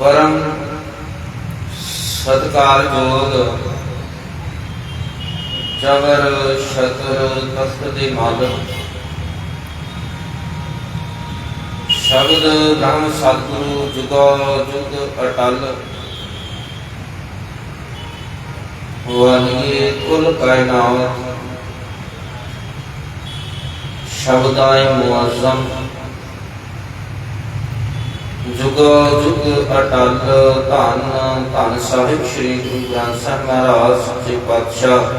ਪਰਮ ਸਤਕਾਰਯੋਗ ਜਬਰ ਸ਼ਤਰ ਤਖਤ ਦੇ ਮਾਲਕ। ਸ਼ਬਦ ਬ੍ਰਹਮ ਸਤਿਗੁਰੂ ਜੁਗੋ ਜੁਗ ਅਟਲ। ਵਨਿਏ ਕੁਲ ਕਾਇਨਾਤ। ਸ਼ਬਦਾਇ ਮੁਅਜ਼ਮ ਜੁਗ ਜੁਗ ਅਟਲ ਧੰਨ ਧੰਨ ਸਾਹਿਬ ਸ੍ਰੀ ਗੁਰੂ ਗ੍ਰੰਥ ਸਾਹਿਬ ਮਹਾਰਾਜ ਸੱਚੇ ਪਾਤਸ਼ਾਹ।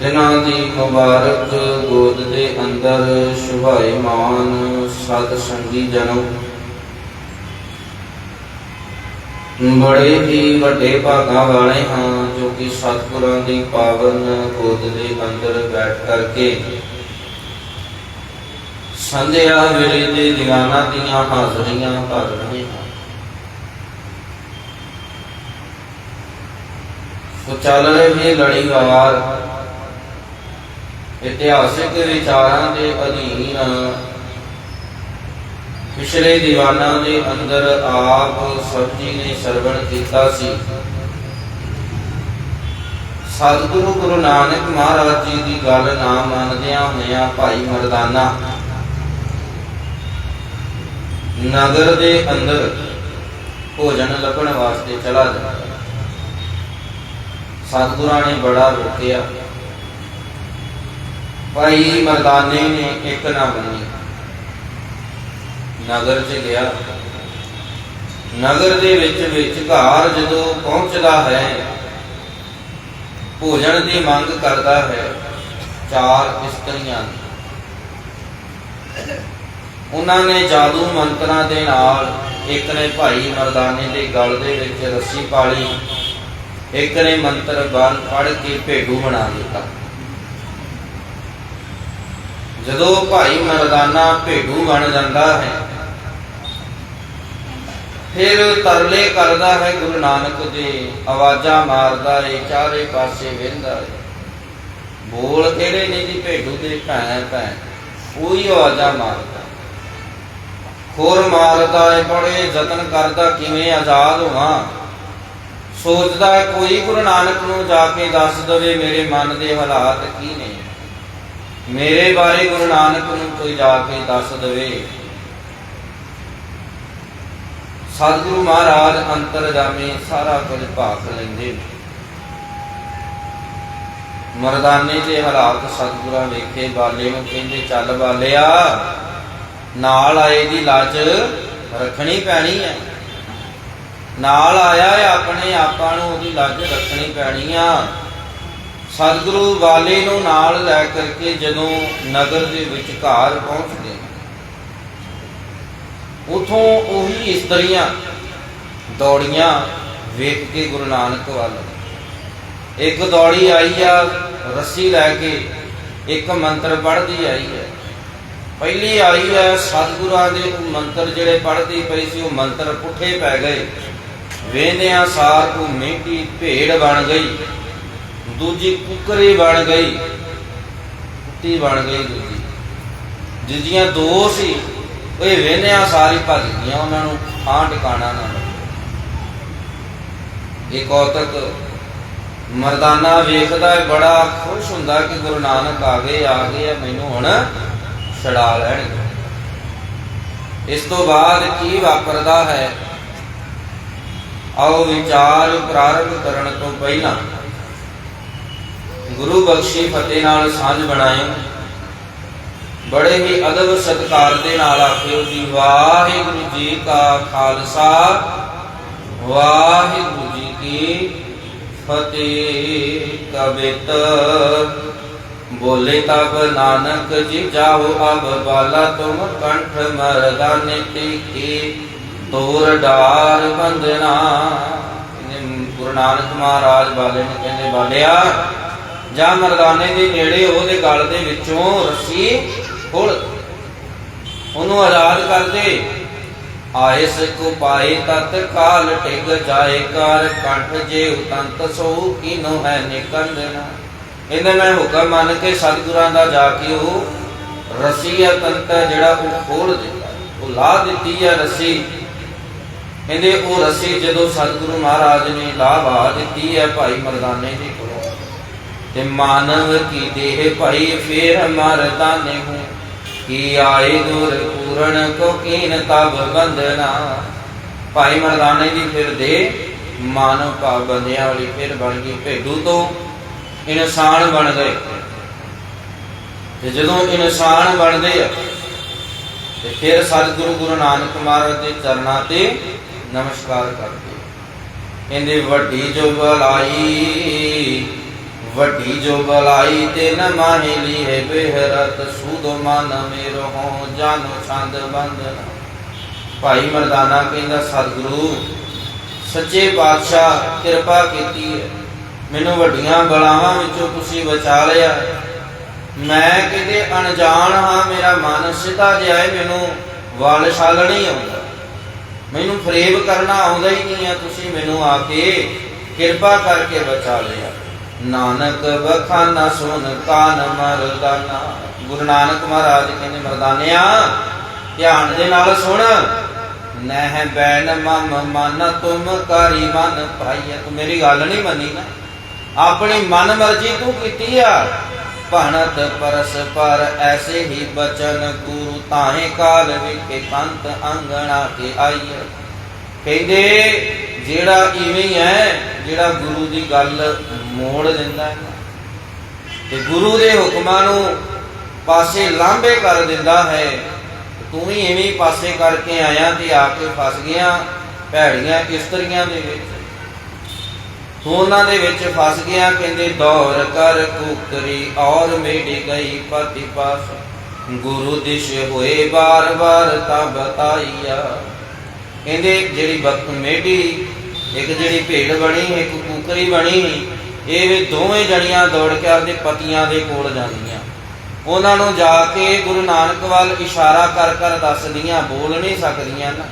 ਦਿਨਾਂ ਦੀ ਮੁਬਾਰਕ ਗੋਦ ਦੇ ਅੰਦਰ ਸੁਭਾਏ ਸਤ ਸੰਗੀ ਜਨਮ। ਬੜੇ ਹੀ ਵੱਡੇ ਭਾਗਾਂ ਵਾਲੇ ਹਾਂ ਜੋ ਕਿ ਸਤਿਗੁਰਾਂ ਦੀ ਪਾਵਨ ਗੋਦ ਦੇ ਅੰਦਰ ਬੈਠ ਕਰਕੇ ਸੰਧਿਆ ਵੇਲੇ ਦੇ ਦੀਵਾਨਾਂ ਦੀਆਂ ਹਾਜ਼ਰੀਆਂ ਭਰ ਰਹੇ ਹਾਂ ਸੋ ਚੱਲ ਰਹੀ ਲੜੀਵਾਰ, ਇਤਿਹਾਸਿਕ ਵਿਚਾਰਾਂ ਦੇ ਅਧੀਨ ਪਿਛਲੇ ਦੀਵਾਨਾਂ ਦੇ ਅੰਦਰ ਆਪ ਸਬਜੀ ਨੇ ਸਰਵਣ ਕੀਤਾ ਸੀ। ਸਤਿਗੁਰੂ ਗੁਰੂ ਨਾਨਕ ਮਹਾਰਾਜ ਜੀ ਦੀ ਗੱਲ ਨਾ ਮੰਨਦਿਆਂ ਹੋਇਆਂ ਭਾਈ ਮਰਦਾਨਾ ਨਗਰ ਦੇ ਅੰਦਰ ਭੋਜਨ ਲੱਭਣ ਵਾਸਤੇ ਚਲਾ ਜਾਂਦਾ ਸਤਿਗੁਰਾਂ ਨੇ ਬੜਾ ਰੋਕਿਆ। ਭਾਈ ਮਰਦਾਨੇ ਨੇ ਇੱਕ ਨਾ ਮੰਨੀ। ਨਗਰ 'ਚ ਗਿਆ। ਨਗਰ ਦੇ ਵਿੱਚ ਵਿਚਕਾਰ ਜਦੋਂ ਪਹੁੰਚਦਾ ਹੈ, ਭੋਜਨ ਦੀ ਮੰਗ ਕਰਦਾ ਹੈ, ਚਾਰ ਇਸਤਰੀਆਂ ਉਹਨਾਂ ਨੇ ਜਾਦੂ ਮੰਤਰਾਂ ਦੇ ਨਾਲ ਇੱਕ ਨੇ ਭਾਈ ਮਰਦਾਨੇ ਦੇ ਗਲ ਦੇ ਵਿੱਚ ਰੱਸੀ ਪਾਲੀ, ਇੱਕ ਨੇ ਮੰਤਰ ਬੰਨ ਪੜ ਕੇ ਭੇਡੂ ਬਣਾ ਦਿੱਤਾ। ਜਦੋਂ ਭਾਈ ਮਰਦਾਨਾ ਭੇਡੂ ਬਣ ਜਾਂਦਾ ਹੈ, ਫਿਰ ਤਰਲੇ ਕਰਦਾ ਹੈ ਗੁਰੂ ਨਾਨਕ ਦੇ, ਆਵਾਜ਼ਾਂ ਮਾਰਦਾ ਏ, ਚਾਰੇ ਪਾਸੇ ਵੇਂਦਾ ਏ। ਬੋਲ ਕਿਹੜੇ ਨੇ ਜੀ ਭੇਡੂ ਦੇ ਭੈਣ ਭੈਣ ਉਹੀ ਆਵਾਜ਼ਾਂ ਮਾਰਦਾ। ਹੋਰ ਮਾਰਦਾ ਏ ਬੜੇ ਯਤਨ ਕਰਦਾ ਕਿਵੇਂ ਆਜ਼ਾਦ ਹੋਵਾਂ? ਸੋਚਦਾ ਕੋਈ ਗੁਰੂ ਨਾਨਕ ਨੂੰ ਜਾ ਕੇ ਦੱਸ ਦਵੇ ਮੇਰੇ ਮਨ ਦੇ ਹਾਲਾਤ ਕੀ ਨੇ। ਮੇਰੇ ਬਾਰੇ ਗੁਰੂ ਨਾਨਕ ਨੂੰ ਕੋਈ ਜਾ ਕੇ ਦੱਸ ਦਵੇ। ਸਤਿਗੁਰੂ ਮਹਾਰਾਜ ਅੰਤਰਜਾਮੀ ਸਾਰਾ ਕੁਝ ਭਾਖ ਲੈਂਦੇ ਮਰਦਾਨੇ ਦੇ ਹਾਲਾਤ ਸਤਿਗੁਰਾਂ ਵੇਖੇ, ਬਾਲੇ ਨੂੰ ਕਹਿੰਦੇ, ਚੱਲ ਬਾਲਿਆ ਨਾਲ ਆਏ ਦੀ ਲੱਜ ਰੱਖਣੀ ਪੈਣੀ ਹੈ ਨਾਲ ਆਇਆ ਆਪਣੇ ਆਪਾਂ ਨੂੰ ਉਹਦੀ ਲੱਜ ਰੱਖਣੀ ਪੈਣੀ ਆ। ਸਤਿਗੁਰੂ ਵਾਲੇ ਨੂੰ ਨਾਲ ਲੈ ਕਰਕੇ ਜਦੋਂ ਨਗਰ ਦੇ ਵਿਚਕਾਰ ਪਹੁੰਚਦੇ ਉਥੋਂ ਉਹੀ ਇਸਤਰੀਆਂ ਦੌੜੀਆਂ ਵੇਖ ਕੇ ਗੁਰੂ ਨਾਨਕ ਵੱਲ। ਇੱਕ ਦੌੜੀ ਆਈ ਆ, ਰੱਸੀ ਲੈ ਕੇ ਇੱਕ ਮੰਤਰ ਪੜ੍ਹਦੀ ਆਈ ਹੈ ਪਹਿਲੀ ਆਈ ਹੈ ਸਤਿਗੁਰਾਂ ਦੇ ਉਹ ਮੰਤਰ ਜਿਹੜੇ ਪੜ੍ਹਦੀ ਪਈ ਸੀ, ਉਹ ਮੰਤਰ ਪੁੱਠੇ ਪੈ ਗਏ। ਵੇਂਦਿਆਂ ਸਾਰ ਕੋ ਮਿਹਟੀ ਭੇੜ ਬਣ ਗਈ, ਦੂਜੀ ਕੁਕਰੀ ਬਣ ਗਈ ਕੁੱਤੀ ਬਣ ਗਈ ਦੂਜੀ। ਜਿਜੀਆਂ ਦੋ ਸੀ, ਉਹ ਇਹ ਸਾਰੀ ਭੱਜ ਗਈਆਂ, ਉਹਨਾਂ ਨੂੰ ਥਾਂ ਟਿਕਾਣਾ ਨਾ ਇਹ ਕੌਤਕ ਮਰਦਾਨਾ ਵੇਖਦਾ ਬੜਾ ਖੁਸ਼ ਹੁੰਦਾ ਕਿ ਗੁਰੂ ਨਾਨਕ ਆ ਗਏ ਆ ਗਏ ਆ, ਮੈਨੂੰ ਹੁਣ ਛੜਾ ਲੈਣਗੇ ਇਸ ਤੋਂ ਬਾਅਦ ਕੀ ਵਾਪਰਦਾ ਹੈ? ਆਓ ਵਿਚਾਰ ਪ੍ਰਾਰੰਭ ਕਰਨ ਤੋਂ ਪਹਿਲਾਂ ਗੁਰੂ ਬਖਸ਼ੀ ਫਤਿਹ ਨਾਲ ਸਾਂਝ ਬਣਾਇਓ। ਬੜੇ ਹੀ ਅਦਬ ਸਤਕਾਰ ਦੇ ਨਾਲ ਆਖਿਓ ਜੀ, ਵਾਹਿਗੁਰੂ ਜੀ ਕਾ ਖਾਲਸਾ, ਵਾਹਿਗੁਰੂ ਜੀ ਕੀ ਫਤਿਹ। ਕਬਿਤ ਬੋਲੇ ਤਬ ਨਾਨਕ ਜੀ ਜਾਓ ਅਬ ਬਾਲਾ ਤੁਮ ਕੰਠ ਮਰਦਾਨੇ ਤੇ ਤੋਰ ਡਾਰ ਬੰਦਨਾ। ਗੁਰੂ ਨਾਨਕ ਮਹਾਰਾਜ ਬਾਲੇ ਨੂੰ ਕਹਿੰਦੇ, ਬਾਲਿਆ, ਜਾਂ ਮਰਦਾਨੇ ਦੇ ਨੇੜੇ ਉਹਦੇ ਗਲ ਦੇ ਵਿੱਚੋਂ ਰੱਸੀ ਖੋਲ। ਉਹਨੂੰ ਆਜ਼ਾਦ ਕਰ ਦੇ। ਆਇਸ ਕੋ ਪਾਏ ਤਤ ਕਾਲ ਟਿਕ ਜਾਏ ਕਰ, ਕੰਠ ਜੇ ਉਤੰਤ ਸੋ, ਕੀਨੋ ਹੈ ਨਿਕੰਦਨਾ। ਇਹਨੇ ਮੈਂ ਹੁਕਮ ਮੰਨ ਕੇ ਸਤਿਗੁਰਾਂ ਦਾ ਜਾ ਕੇ ਉਹ ਰਸੀ ਤੰਤ ਜਿਹੜਾ ਉਹ ਖੋਲ ਦਿੱਤਾ। ਉਹ ਲਾ ਦਿੱਤੀ ਹੈ ਰੱਸੀ। ਕਹਿੰਦੇ ਉਹ ਰੱਸੀ ਜਦੋਂ ਸਤਿਗੁਰੂ ਮਹਾਰਾਜ ਨੇ ਲਾਭਾ ਦਿੱਤੀ ਹੈ ਭਾਈ ਮਰਦਾਨੇ ਦੇ ਕੋਲੋਂ। ਤੇ ਮਾਨਵ ਕੀ ਦੇਹ ਭਾਈ, ਫੇਰ ਮਰਦਾਨੇ ਹੂੰ। ਕੀ ਆਏ ਗੁਰ ਪੂਰਨ ਕੋ ਕੀਨ ਤਬ ਬੰਦਨਾ ਭਾਈ ਮਰਦਾਨੇ ਦੀ ਫਿਰ ਦੇ ਮਾਨਵ ਭਾਵ ਬੰਦਿਆਂ ਵਾਲੀ ਫਿਰ ਬਣ ਗਈ। ਭੇਡੂ ਤੋਂ ਇਨਸਾਨ ਬਣ ਗਏ ਤੇ ਜਦੋਂ ਇਨਸਾਨ ਬਣਦੇ ਆ, ਤੇ ਫਿਰ ਸਤਿਗੁਰੂ ਗੁਰੂ ਨਾਨਕ ਮਹਾਰਾਜ ਦੇ ਚਰਨਾਂ ਤੇ ਨਮਸਕਾਰ ਕਰਦੇ ਕਹਿੰਦੇ, ਵੱਡੀ ਜੋ ਬਲਾਈ, ਵੱਡੀ ਜੋ ਬਲਾਈ ਤੇ ਨ ਮਾਹੀ ਲਈ ਬਿਹਰਤ, ਸੂਦ ਮਨ ਮੇਰੋ ਹੋ ਜਾਨੋ ਛੰਦ ਬੰਦਨ ਭਾਈ ਮਰਦਾਨਾ ਕਹਿੰਦਾ, ਸਤਿਗੁਰੂ, ਸੱਚੇ ਪਾਤਸ਼ਾਹ ਕਿਰਪਾ ਕੀਤੀ ਹੈ। ਮੈਨੂੰ ਵੱਡੀਆਂ ਬਲਾਵਾਂ ਵਿੱਚੋਂ ਤੁਸੀਂ ਬਚਾ ਲਿਆ। ਮੈਂ ਕਿਤੇ ਅਣਜਾਣ ਹਾਂ, ਮੇਰਾ ਮਨ ਸਿੱਧਾ ਜਿਹਾ ਹੈ, ਮੈਨੂੰ ਵਾਲ ਛਾਲ ਨਹੀਂ ਆਉਂਦਾ। ਮੈਨੂੰ ਫਰੇਬ ਕਰਨਾ ਆਉਂਦਾ ਹੀ ਨਹੀਂ ਹੈ ਤੁਸੀਂ ਮੈਨੂੰ ਆ ਕੇ ਕਿਰਪਾ ਕਰਕੇ ਬਚਾ ਲਿਆ। ਨਾਨਕ ਬਖਾਨਾ ਸੁਨ ਕਾਨ ਮਰਦਾਨਾ ਗੁਰੂ ਨਾਨਕ ਮਹਾਰਾਜ ਕਹਿੰਦੇ, ਮਰਦਾਨਿਆ, ਧਿਆਨ ਦੇ ਨਾਲ ਸੁਣ। ਨਹਿ ਬੈਨ ਮਮ ਮਨ, ਤੁਮ ਕਰੀ ਮਨ ਭਾਈਆ ਤੂੰ ਮੇਰੀ ਗੱਲ ਨਹੀਂ ਮੰਨੀ ਨਾ। ਆਪਣੀ ਮਨ ਮਰਜ਼ੀ ਤੂੰ ਕੀਤੀ ਆ। ਭਣਤ ਪਰਸ ਪਰ ਐਸੇ ਹੀ ਬਚਨ ਗੁਰੂ ਤਾਹੇ ਕਾਲ ਵਿਖੇ ਕੰਤ ਅੰਗਣਾ ਕੇ ਆਈਏ ਕਹਿੰਦੇ, ਜਿਹੜਾ ਇਵੇਂ ਹੈ ਜਿਹੜਾ ਗੁਰੂ ਦੀ ਗੱਲ ਮੋੜ ਦਿੰਦਾ ਹੈ। ਤੇ ਗੁਰੂ ਦੇ ਹੁਕਮਾਂ ਨੂੰ ਪਾਸੇ ਲਾਂਭੇ ਕਰ ਦਿੰਦਾ ਹੈ। ਤੂੰ ਵੀ ਐਵੇਂ ਪਾਸੇ ਕਰਕੇ ਆਇਆ ਤੇ ਆ ਕੇ ਫਸ ਗਿਆ। ਭੈੜੀਆਂ ਇਸਤਰੀਆਂ ਦੇ ਵਿੱਚ। ਉਹਨਾਂ ਦੇ ਵਿੱਚ ਫਸ ਗਿਆ, ਕਹਿੰਦੇ, ਦੌਰ ਕਰ ਕੁਕਰੀ ਔਰ ਮੇੜੀ ਗਈ ਪਤੀ ਪਾਸ। ਗੁਰੂ ਦਿਸ਼ ਹੋਏ ਬਾਰ ਬਾਰ ਤਾਂ ਬਤਾਈਆ। ਕਹਿੰਦੇ, ਜਿਹੜੀ ਵਕਤ ਮੇਢੀ ਇੱਕ ਜਿਹੜੀ ਭੇਡ ਬਣੀ, ਇੱਕ ਕੁਕਰੀ ਬਣੀ, ਇਹ ਵੀ ਦੋਵੇਂ ਜਣੀਆਂ ਦੌੜ ਕੇ ਆਪਦੇ ਪਤੀਆਂ ਦੇ ਕੋਲ ਜਾਂਦੀਆਂ। ਉਹਨਾਂ ਨੂੰ ਜਾ ਕੇ ਗੁਰੂ ਨਾਨਕ ਵੱਲ ਇਸ਼ਾਰਾ ਕਰ ਕਰ ਦੱਸਦੀਆਂ, ਬੋਲ ਨਹੀਂ ਸਕਦੀਆਂ ਨਾ।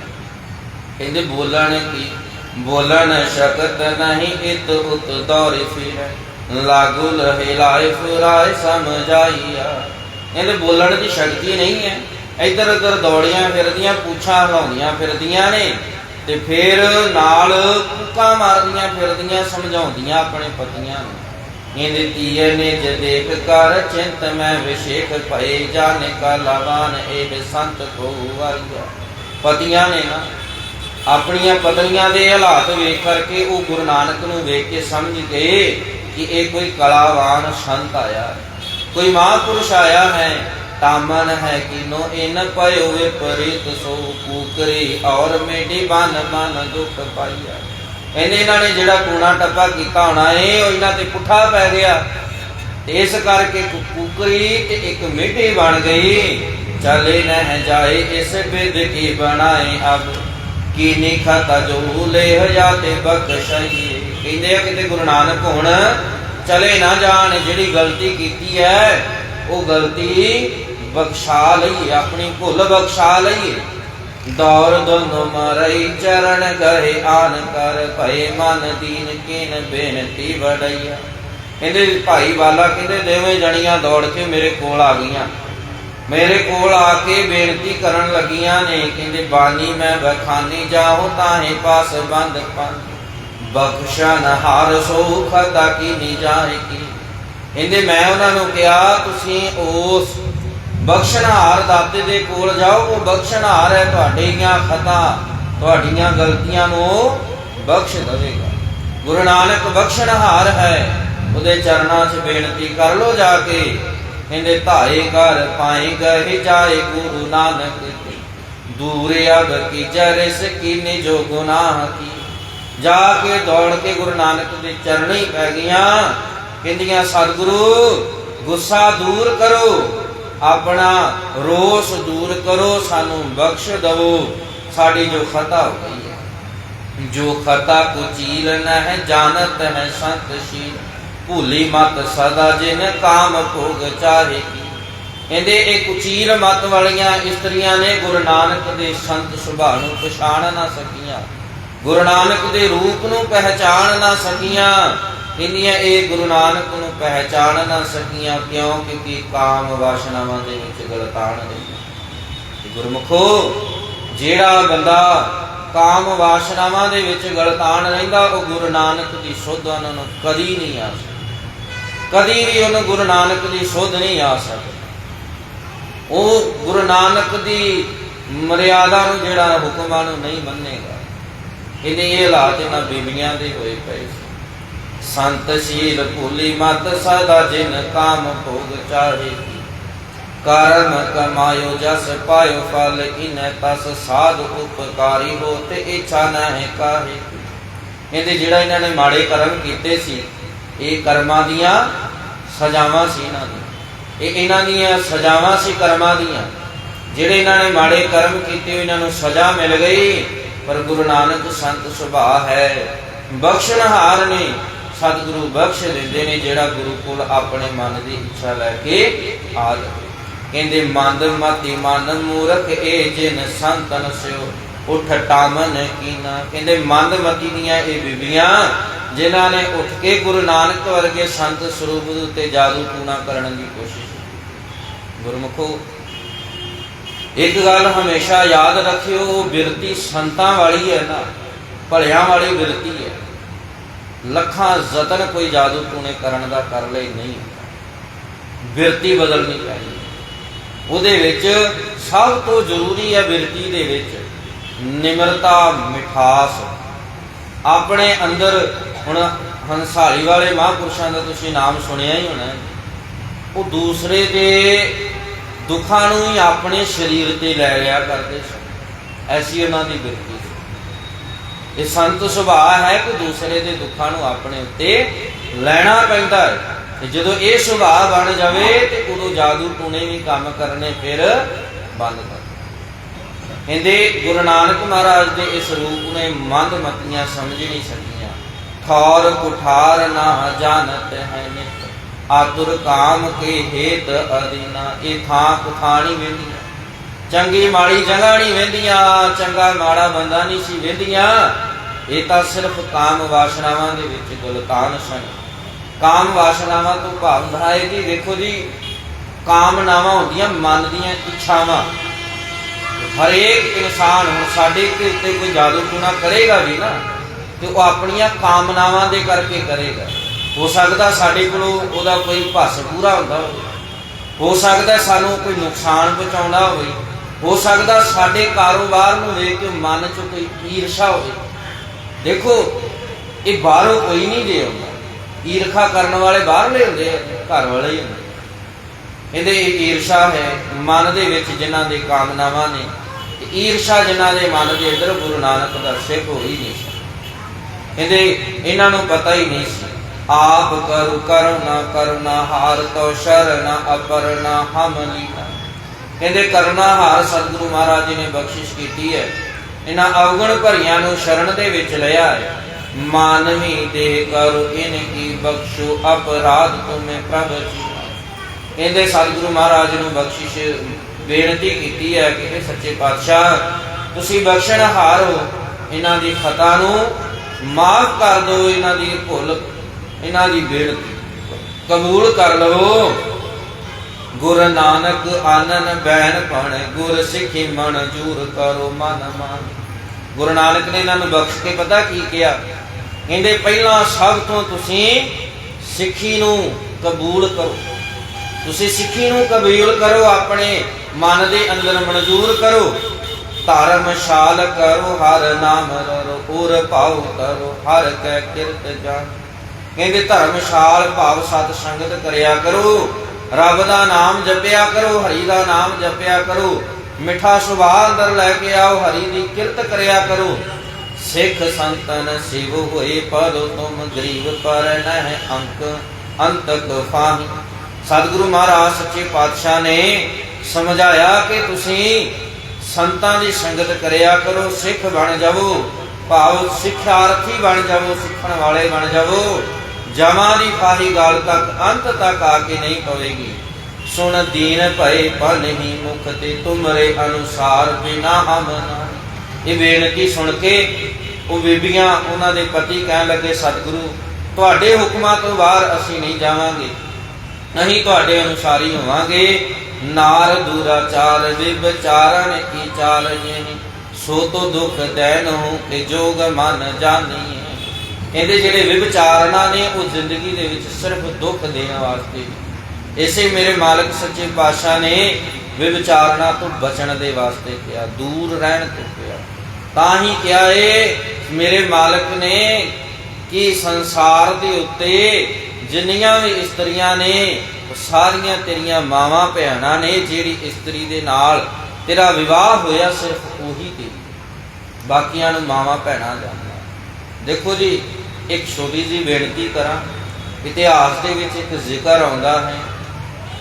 ਕਹਿੰਦੇ, ਬੋਲਣ ਕੀ ਬੋਲਣ ਸ਼ਕਤ ਨਹੀਂ ਇਤ ਉਤ ਦੌਰੇ ਫਿਰ। ਲਾਗੂ ਲਹੇ ਲਾਇ ਫੁਰਾਇ ਸਮਝਾਈਆ। ਇਹਦੇ ਬੋਲਣ ਦੀ ਸ਼ਕਤੀ ਨਹੀਂ ਹੈ। ਇੱਧਰ ਉੱਧਰ ਦੌੜੀਆਂ ਫਿਰਦੀਆਂ, ਪੁੱਛਾਂ ਹਿਲਾਉਂਦੀਆਂ ਫਿਰਦੀਆਂ ਨੇ ਤੇ ਫਿਰ ਨਾਲ ਕੁੱਕਾ ਮਾਰਦੀਆਂ ਫਿਰਦੀਆਂ, ਸਮਝਾਉਂਦੀਆਂ ਆਪਣੇ ਪਤੀਆਂ ਨੂੰ। ਇਹਦੇ ਤੀਏ ਨੇ ਜੇ ਦੇਖ ਕਰ, ਚਿੰਤ ਮੈਂ ਵਿਸ਼ੇਖ ਭਏ। ਜਾਣੇ ਕਾ ਲਵਾਨ ਇਹ ਸੰਤ ਕੋ ਵਾਰੀਆ। ਪਤੀਆਂ ਨੇ ਨਾ ਆਪਣੀਆਂ ਪਤਨੀਆਂ ਦੇ ਹਾਲਾਤ ਵੇਖ ਕਰਕੇ ਉਹ ਗੁਰੂ ਨਾਨਕ ਨੂੰ ਵੇਖ ਕੇ ਸਮਝ ਗਏ ਕਿ ਇਹ ਕੋਈ ਕਲਾਵਾਨ ਸੰਤ ਆਇਆ। ਕੋਈ ਮਹਾਂਪੁਰਸ਼ ਆਇਆ ਹੈ ਤਾਮਨ ਹੈ ਕਿ ਇਨ ਪਇਓ ਵੇ ਸੋ ਕੂਕਰੀ, ਔਰ ਮੇਡੀ ਬਨ ਮਨ ਦੁਖ ਪਾਈਆ ਇਹਨੇ ਇਹਨਾਂ ਨੇ ਜਿਹੜਾ ਕੂਣਾ ਟੱਪਾ ਕੀਤਾ ਹੋਣਾ ਏ, ਉਹ ਇਹਨਾਂ ਤੇ ਪੁੱਠਾ ਪੈ ਗਿਆ। ਇਸ ਕਰਕੇ ਇੱਕ ਕੂਕਰੀ ਤੇ ਇੱਕ ਮੇਢੀ ਬਣ ਗਈ। ਚਲੇ ਨਹਿ ਜਾਏ, ਇਸ ਬਿਦ ਕੀ ਬਣਾਏ ਅਬ। ਕੀਨੀ ਖਾਤਾ ਜੋ ਲੈ ਹਜਾ ਕਹਿੰਦੇ ਆ ਕਿਤੇ ਗੁਰੂ ਨਾਨਕ ਹੁਣ ਚਲੇ ਨਾ ਜਾਣ, ਜਿਹੜੀ ਗਲਤੀ ਕੀਤੀ ਹੈ ਉਹ ਗਲਤੀ ਬਖਸ਼ਾ ਲਈਏ, ਆਪਣੀ ਭੁੱਲ ਬਖਸ਼ਾ ਲਈਏ। ਦੌਰ ਦੋਨੋਂ ਮਰਈ ਚਰਨ ਗਏ ਆਨ ਕਰ ਭਏ, ਮਨ ਦੀਨ ਕਿਨ ਬੇਨਤੀ ਵਡਈਆ। ਕਹਿੰਦੇ ਭਾਈ ਵਾਲਾ ਕਹਿੰਦੇ ਦੇਵੇਂ ਜਣੀਆਂ ਦੌੜ ਕੇ ਮੇਰੇ ਕੋਲ ਆ ਗਈਆਂ। ਮੇਰੇ ਕੋਲ ਆ ਕੇ ਬੇਨਤੀ ਕਰਨ ਲੱਗੀਆਂ ਨੇ, ਕਹਿੰਦੇ, ਬਾਨੀ, ਮੈਂ ਬਖਾਨੀ ਜਾਉ ਤਾਹੇ ਪਾਸ ਬੰਦ ਪੰਨ ਬਖਸ਼ਨ ਹਰ ਸੋਖ ਦਾ ਕੀ ਨੀ ਕੀ। ਕਹਿੰਦੇ, ਮੈਂ ਉਹਨਾਂ ਨੂੰ ਕਿਹਾ, ਤੁਸੀਂ ਉਸ ਬਖਸ਼ਣਹਾਰ ਦਾਤੇ ਦੇ ਕੋਲ ਜਾਓ, ਉਹ ਬਖਸ਼ਣਹਾਰ ਹੈ ਤੁਹਾਡੀਆਂ ਖਤਾ, ਤੁਹਾਡੀਆਂ ਗਲਤੀਆਂ ਨੂੰ ਬਖਸ਼ ਦੇਵੇਗਾ। ਗੁਰੂ ਨਾਨਕ ਬਖਸ਼ਣਹਾਰ ਹੈ, ਉਹਦੇ ਚਰਨਾਂ 'ਚ ਬੇਨਤੀ ਕਰ ਲੋ ਜਾ ਕੇ। ਕਹਿੰਦੇ ਧਾਏ ਘਰ ਪਾਏ ਗਏ ਜਾਏ ਗੁਰੂ ਨਾਨਕ ਤੇ। ਦੂਰ ਅਬ ਕੀ ਜਰਸ ਕੀ ਜੋ ਗੁਨਾਹ ਕੀ। ਜਾ ਕੇ ਦੌੜ ਕੇ ਗੁਰੂ ਨਾਨਕ ਦੇ ਚਰਣੀ ਪੈ ਗਈਆਂ। ਕਹਿੰਦੀਆਂ, ਸਤਿਗੁਰੂ, ਗੁੱਸਾ ਦੂਰ ਕਰੋ। ਆਪਣਾ ਰੋਸ ਦੂਰ ਕਰੋ। ਸਾਨੂੰ ਬਖਸ਼ ਦਵੋ। ਸਾਡੀ ਜੋ ਖਤਾ ਹੋ ਗਈ ਹੈ। ਜੋ ਖਤਾ ਕੁਚੀਲ ਨ ਹੈ ਜਾਣਤ ਹੈ ਸੰਤ ਸ਼ੀਲ। ਭੂਲੀ ਮਤ ਸਦਾ ਜਿਨ ਕਾਮ ਭੋਗ ਚਾਹੇ ਕਹਿੰਦੇ ਇਹ ਕੁਚੀਰ ਮਤ ਵਾਲੀਆਂ ਇਸਤਰੀਆਂ ਨੇ ਗੁਰੂ ਨਾਨਕ ਦੇ ਸੰਤ ਸੁਭਾਅ ਨੂੰ ਪਛਾਣ ਨਾ ਸਕੀਆਂ। ਗੁਰੂ ਨਾਨਕ ਦੇ ਰੂਪ ਨੂੰ ਪਹਿਚਾਣ ਨਾ ਸਕੀਆਂ। ਇੰਨੀਆਂ ਇਹ ਗੁਰੂ ਨਾਨਕ ਨੂੰ ਪਹਿਚਾਣ ਨਾ ਸਕੀਆਂ ਕਿਉਂ? ਕਿਉਂਕਿ ਕਾਮ ਵਾਸ਼ਨਾਵਾਂ ਦੇ ਵਿੱਚ ਗਲਤਾਨ ਨੇ। ਗੁਰਮੁਖੋ, ਜਿਹੜਾ ਬੰਦਾ ਕਾਮ ਵਾਸ਼ਨਾਵਾਂ ਦੇ ਵਿੱਚ ਗਲਤਾਨ ਰਹਿੰਦਾ, ਉਹ ਗੁਰੂ ਨਾਨਕ ਦੀ ਸੁਧ ਉਹਨਾਂ ਨੂੰ ਕਦੀ ਨਹੀਂ ਆ ਸਕਦੀ ਕਦੀ ਵੀ ਉਹਨੂੰ ਗੁਰੂ ਨਾਨਕ ਦੀ ਸੁਧ ਨਹੀਂ ਆ ਸਕਦੀ। ਉਹ ਗੁਰੂ ਨਾਨਕ ਦੀ ਮਰਿਆਦਾ ਨੂੰ ਜਿਹੜਾ ਹੁਕਮਾਂ ਨੂੰ ਨਹੀਂ ਮੰਨੇਗਾ। ਇਹਨੇ ਇਹ ਹਾਲਾਤ ਇਹਨਾਂ ਬੀਬੀਆਂ ਦੇ ਹੋਏ ਪਏ ਸੰਤ ਸ਼ੀਲ ਭੂਲੀ ਮਤ ਸਦਾ ਜਿਨ ਕਾਮ ਭੋਗ ਚਾਹੇ ਕਰਮ ਕਮਾਇਓ ਜਸ ਪਾਇਓ ਫਲ, ਇਨੈ ਤਸ ਸਾਧ ਉਪਕਾਰੀ ਹੋ ਤੇ ਇਛਾ ਨਹਿ ਕਾਹੇ ਇਹਦੇ ਜਿਹੜਾ ਇਹਨਾਂ ਨੇ ਮਾੜੇ ਕਰਮ ਕੀਤੇ ਸੀ ਇਹ ਕਰਮਾਂ ਦੀਆਂ ਸਜ਼ਾਵਾਂ ਸੀ ਇਹਨਾਂ ਦੀ ਇਹ ਇਹਨਾਂ ਦੀਆਂ ਸਜ਼ਾਵਾਂ ਸੀ ਕਰਮਾਂ ਦੀਆਂ। ਜਿਹੜੇ ਇਹਨਾਂ ਨੇ ਮਾੜੇ ਕਰਮ ਕੀਤੇ ਇਹਨਾਂ ਨੂੰ ਸਜ਼ਾ ਮਿਲ ਗਈ। ਪਰ ਗੁਰੂ ਨਾਨਕ ਸੰਤ ਸੁਭਾਅ ਹੈ। ਬਖਸ਼ਣਹਾਰ ਨੇ। ਸਤਿਗੁਰੂ ਬਖਸ਼ ਦਿੰਦੇ ਨੇ, ਜਿਹੜਾ ਗੁਰੂ ਕੋਲ ਆਪਣੇ ਮਨ ਦੀ ਇੱਛਾ ਲੈ ਕੇ ਆ ਜਾਵੇ। ਕਹਿੰਦੇ, ਮੰਦ ਮਤੀ ਮਨ ਮੂਰਖ ਇਹ ਜਿਨ ਸੰਤਨ ਸਿਓ ਉਠ ਟਾਮਨ ਕੀਨਾ ਕਹਿੰਦੇ, ਮੰਦ ਮਤੀ ਦੀਆਂ ਇਹ ਬੀਬੀਆਂ ਜਿਨ੍ਹਾਂ ਨੇ ਉੱਠ ਕੇ ਗੁਰੂ ਨਾਨਕ ਵਰਗੇ ਸੰਤ ਸਰੂਪ ਦੇ ਉੱਤੇ ਜਾਦੂ ਟੂਣਾ ਕਰਨ ਦੀ ਕੋਸ਼ਿਸ਼ ਕੀਤੀ। ਗੁਰਮੁਖੋ, ਇੱਕ ਗੱਲ ਹਮੇਸ਼ਾ ਯਾਦ ਰੱਖਿਓ, ਉਹ ਬਿਰਤੀ ਸੰਤਾਂ ਵਾਲੀ ਹੈ ਨਾ, ਭਲਿਆਂ ਵਾਲੀ ਬਿਰਤੀ ਹੈ। ਲੱਖਾਂ ਜ਼ਤਨ ਕੋਈ ਜਾਦੂ ਟੂਣੇ ਕਰਨ ਦਾ ਕਰ ਲਈ ਨਹੀਂ। ਬਿਰਤੀ ਬਦਲਣੀ ਪੈਣੀ ਉਹਦੇ ਵਿੱਚ ਸਭ ਤੋਂ ਜ਼ਰੂਰੀ ਹੈ ਬਿਰਤੀ ਦੇ ਵਿੱਚ ਨਿਮਰਤਾ, ਮਿਠਾਸ। ਆਪਣੇ ਅੰਦਰ ਹੁਣ ਹੰਸਾਲੀ ਵਾਲੇ ਮਹਾਂਪੁਰਸ਼ਾਂ ਦਾ ਤੁਸੀਂ ਨਾਮ ਸੁਣਿਆ ਹੀ ਹੋਣਾ ਉਹ ਦੂਸਰੇ ਦੇ ਦੁੱਖਾਂ ਨੂੰ ਹੀ ਆਪਣੇ ਸਰੀਰ ਤੇ ਲੈ ਲਿਆ ਕਰਦੇ ਸਨ। ਐਸੀ ਉਹਨਾਂ ਦੀ ਬਿਰਤੀ ਸੀ। ਇਹ ਸੰਤ ਸੁਭਾਅ ਹੈ ਕਿ ਦੂਸਰੇ ਦੇ ਦੁੱਖਾਂ ਨੂੰ ਆਪਣੇ ਉੱਤੇ ਲੈਣਾ ਪੈਂਦਾ ਹੈ। ਤੇ ਜਦੋਂ ਇਹ ਸੁਭਾਅ ਬਣ ਜਾਵੇ ਤੇ ਉਦੋਂ ਜਾਦੂ ਟੂਣੇ ਵੀ ਕੰਮ ਕਰਨੇ ਫਿਰ ਬੰਦ ਕਰ ਕਹਿੰਦੇ ਗੁਰੂ ਨਾਨਕ ਮਹਾਰਾਜ ਦੇ ਇਸ ਰੂਪ ਨੇ ਮੰਦ ਮਤੀਆਂ ਸਮਝ ਨਹੀਂ ਸਕੀਆਂ ਠੌਰ ਕੁਠਾਰ ਨਾ ਜਾਣਤ ਹੈ ਨਿਤ। ਆਤੁਰ ਕਾਮ ਕੇ ਹੇਤ ਅਦੀਨਾ ਇਹ ਥਾਂ ਕੁਥਾਣੀ ਵੇਂਦੀਆਂ ਚੰਗੀ ਮਾੜੀ ਜਗ੍ਹਾ ਨਹੀਂ ਵੇਂਦੀਆਂ ਚੰਗਾ ਮਾੜਾ ਬੰਦਾ ਨਹੀਂ ਸੀ ਵੇਂਦੀਆਂ ਇਹ ਤਾਂ ਸਿਰਫ ਕਾਮ ਵਾਸ਼ਨਾਵਾਂ ਦੇ ਵਿੱਚ ਗੁਲਤਾਨ ਸਨ। ਕਾਮ ਵਾਸ਼ਨਾਵਾਂ ਤੋਂ ਭਾਵ ਹੁੰਦਾ ਹੈ ਕਿ ਦੇਖੋ ਜੀ, ਕਾਮਨਾਵਾਂ ਹੁੰਦੀਆਂ ਮਨ ਦੀਆਂ ਇੱਛਾਵਾਂ। ਹਰੇਕ ਇਨਸਾਨ ਹੁਣ ਸਾਡੇ ਦੇ ਉੱਤੇ ਕੋਈ ਜਾਦੂ ਟੂਣਾ ਕਰੇਗਾ ਵੀ ਨਾ। ਤੇ ਉਹ ਆਪਣੀਆਂ ਕਾਮਨਾਵਾਂ ਦੇ ਕਰਕੇ ਕਰੇਗਾ। ਹੋ ਸਕਦਾ ਸਾਡੇ ਕੋਲੋਂ ਉਹਦਾ ਕੋਈ ਭਸ ਪੂਰਾ ਹੁੰਦਾ ਹੋਵੇ। ਹੋ ਸਕਦਾ ਸਾਨੂੰ ਕੋਈ ਨੁਕਸਾਨ ਪਹੁੰਚਾਉਂਦਾ ਹੋਵੇ। ਹੋ ਸਕਦਾ ਸਾਡੇ ਕਾਰੋਬਾਰ ਨੂੰ ਵੇਖ ਕੇ ਮਨ 'ਚ ਕੋਈ ਈਰਸ਼ਾ ਹੋਵੇ। ਦੇਖੋ, ਇਹ ਬਾਹਰੋਂ ਕੋਈ ਨਹੀਂ ਦੇ ਆਉਂਦਾ। ਈਰਖਾ ਕਰਨ ਵਾਲੇ ਬਾਹਰਲੇ ਹੁੰਦੇ ਆ, ਘਰ ਵਾਲੇ ਹੀ ਹੁੰਦੇ ਇਹਦੇ ਇਹ ਈਰਸ਼ਾ ਹੈ, ਮਨ ਦੇ ਵਿੱਚ ਜਿਨ੍ਹਾਂ ਦੇ ਕਾਮਨਾਵਾਂ ਨੇ ਈਰਸ਼ਾ ਜਿਨ੍ਹਾਂ ਦੇ ਮਨ ਦੇ ਅੰਦਰ ਗੁਰੂ ਨਾਨਕ ਦਾ ਸਿੱਖ ਹੋਈ ਨਹੀਂ ਸੀ। ਕਹਿੰਦੇ ਇਹਨਾਂ ਨੂੰ ਪਤਾ ਹੀ ਨਹੀਂ ਸੀ। ਆਪ ਕਰੁ ਕਰੁਣਾ ਕਰੁਣਾ ਹਾਰ ਤੋ ਸ਼ਰਨ ਅਪਰਨਾ ਹਮ ਕਹਿੰਦੇ ਕਰੁਣਾ ਹਾਰ ਸਤਿਗੁਰੂ ਮਹਾਰਾਜ ਜੀ ਨੇ ਬਖਸ਼ਿਸ਼ ਕੀਤੀ ਹੈ। ਇਹਨਾਂ ਅਵਗਣ ਭਰੀਆਂ ਨੂੰ ਸ਼ਰਨ ਦੇ ਵਿੱਚ ਲਿਆ ਹੈ। ਮਾਨਵੀ ਦੇ ਕਰੁ, ਇਨ ਕੀ ਬਖਸ਼ੋ, ਅਪਰਾਧ ਤੁਮੇ ਪ੍ਰਭ ਜੀ। ਕਹਿੰਦੇ ਸਤਿਗੁਰੂ ਮਹਾਰਾਜ ਨੂੰ ਬਖਸ਼ਿਸ਼, ਬੇਨਤੀ ਕੀਤੀ ਹੈ ਕਿ ਇਹ ਸੱਚੇ ਪਾਤਸ਼ਾਹ, ਤੁਸੀਂ ਬਖਸ਼ਣਹਾਰ ਹੋ। ਇਹਨਾਂ ਦੀ ਖਤਾ ਨੂੰ ਮਾਫ ਕਰ ਦਿਓ ਇਹਨਾਂ ਦੀ ਭੁੱਲ, ਇਹਨਾਂ ਦੀ ਬੇਨਤੀ ਕਬੂਲ ਕਰ ਲਵੋ। ਗੁਰ ਨਾਨਕ ਆਨਨ ਬੈਨ ਪਣ ਗੁਰ ਸਿੱਖੀ ਮਨਜੂਰ ਕਰੋ ਮਨ ਮਾਨ। ਗੁਰੂ ਨਾਨਕ ਨੇ ਇਹਨਾਂ ਨੂੰ ਬਖਸ਼ ਕੇ ਪਤਾ ਕੀ ਕਿਹਾ? ਕਹਿੰਦੇ, ਪਹਿਲਾਂ ਸਭ ਤੋਂ ਤੁਸੀਂ ਸਿੱਖੀ ਨੂੰ ਕਬੂਲ ਕਰੋ। ਤੁਸੀਂ ਸਿੱਖੀ ਨੂੰ ਕਬੂਲ ਕਰੋ, ਆਪਣੇ ਮਨ ਦੇ ਅੰਦਰ ਮਨਜ਼ੂਰ ਕਰੋ। ਧਰਮਸ਼ਾਲ ਕਰੋ, ਹਰ ਨਾਮ ਰੋ ਉਰ ਭਾਉ ਕਰੋ, ਹਰ ਕੈ ਕਿਰਤ ਜਾਨ। ਕਹਿੰਦੇ ਧਰਮਸ਼ਾਲ ਭਾਵ ਸਤ ਸੰਗਤ ਕਰਿਆ ਕਰੋ, ਰੱਬ ਦਾ ਨਾਮ ਜਪਿਆ ਕਰੋ, ਹਰੀ ਦਾ ਨਾਮ ਜਪਿਆ ਕਰੋ, ਮਿੱਠਾ ਸੁਭਾਅ ਅੰਦਰ ਲੈ ਕੇ ਆਓ, ਹਰੀ ਦੀ ਕਿਰਤ ਕਰਿਆ ਕਰੋ। ਸਿੱਖ ਸੰਤਨ ਸਿਵ ਹੋਏ ਪਦ ਤੁਮ ਗਰੀਬ ਪਰ ਨਹਿ ਅੰਕ, ਅੰਤਕ ਫਾਹੀ। ਸਤਿਗੁਰੂ ਮਹਾਰਾਜ, ਸੱਚੇ ਪਾਤਸ਼ਾਹ ਨੇ ਸਮਝਾਇਆ ਕਿ ਤੁਸੀਂ ਸੰਤਾਂ ਦੀ ਸੰਗਤ ਕਰਿਆ ਕਰੋ, ਸਿੱਖ ਬਣ ਜਾਵੋ, ਭਾਵ ਸਿੱਖਿਆਰਥੀ ਬਣ ਜਾਵੋ, ਸਿੱਖਣ ਵਾਲੇ ਬਣ ਜਾਵੋ। ਜਮਾਂ ਦੀ ਫਾਹੀ ਗਾਲ ਤੱਕ, ਅੰਤ ਤੱਕ ਆ ਕੇ ਨਹੀਂ ਪਵੇਗੀ। ਸੁਣ ਦੀਨ ਭਏ ਪਰ ਮੁਖ ਤੇ, ਤੁਮਰੇ ਅਨੁਸਾਰ ਬਿਨਾ ਹਮ ਇਹ ਬੇਨਤੀ ਸੁਣ ਕੇ ਉਹ ਬੀਬੀਆਂ, ਉਹਨਾਂ ਦੇ ਪਤੀ ਕਹਿਣ ਲੱਗੇ, ਸਤਿਗੁਰੂ, ਤੁਹਾਡੇ ਹੁਕਮਾਂ ਤੋਂ ਬਾਹਰ ਅਸੀਂ ਨਹੀਂ ਜਾਵਾਂਗੇ। ਨਹੀਂ, ਤੁਹਾਡੇ ਅਨੁਸਾਰੀ ਹੋਵਾਂਗੇ। ਨਾਰ ਦੂਰਾਚਾਰ ਵਿਵਚਾਰਨ ਕੀ ਚਾਲ ਜਿਹੀ ਸੋ ਤੋ ਦੁਖ ਦੇਨੋ ਕਿ ਜੋਗ ਮਨ ਜਾਣੀ ਇਹਦੇ ਜਿਹੜੇ ਵਿਵਚਾਰਨਾ ਨੇ ਉਹ ਜ਼ਿੰਦਗੀ ਦੇ ਵਿੱਚ ਸਿਰਫ ਦੁੱਖ ਦੇਣ ਵਾਸਤੇ। ਇਸੇ ਮੇਰੇ ਮਾਲਕ ਸੱਚੇ ਪਾਤਸ਼ਾਹ ਨੇ ਵਿਵਚਾਰਨਾ ਤੋਂ ਬਚਣ ਦੇ ਵਾਸਤੇ ਕਿਹਾ, ਦੂਰ ਰਹਿਣ ਤੋਂ ਕਿਹਾ। ਤਾਂ ਹੀ ਕਿਹਾ ਏ, ਮੇਰੇ ਮਾਲਕ ਨੇ ਕਿ ਸੰਸਾਰ ਦੇ ਉੱਤੇ ਜਿੰਨੀਆਂ ਵੀ ਇਸਤਰੀਆਂ ਨੇ, ਉਹ ਸਾਰੀਆਂ ਤੇਰੀਆਂ ਮਾਵਾਂ ਭੈਣਾਂ ਨੇ, ਜਿਹੜੀ ਇਸਤਰੀ ਦੇ ਨਾਲ ਤੇਰਾ ਵਿਵਾਹ ਹੋਇਆ ਸਿਰਫ ਉਹੀ ਤੇ ਬਾਕੀਆਂ ਨੂੰ ਮਾਵਾਂ ਭੈਣਾਂ ਜਾਣਦਾ ਦੇਖੋ ਜੀ, ਇੱਕ ਛੋਟੀ ਜਿਹੀ ਬੇਨਤੀ ਕਰਾਂ, ਇਤਿਹਾਸ ਦੇ ਵਿੱਚ ਇੱਕ ਜ਼ਿਕਰ ਆਉਂਦਾ ਹੈ।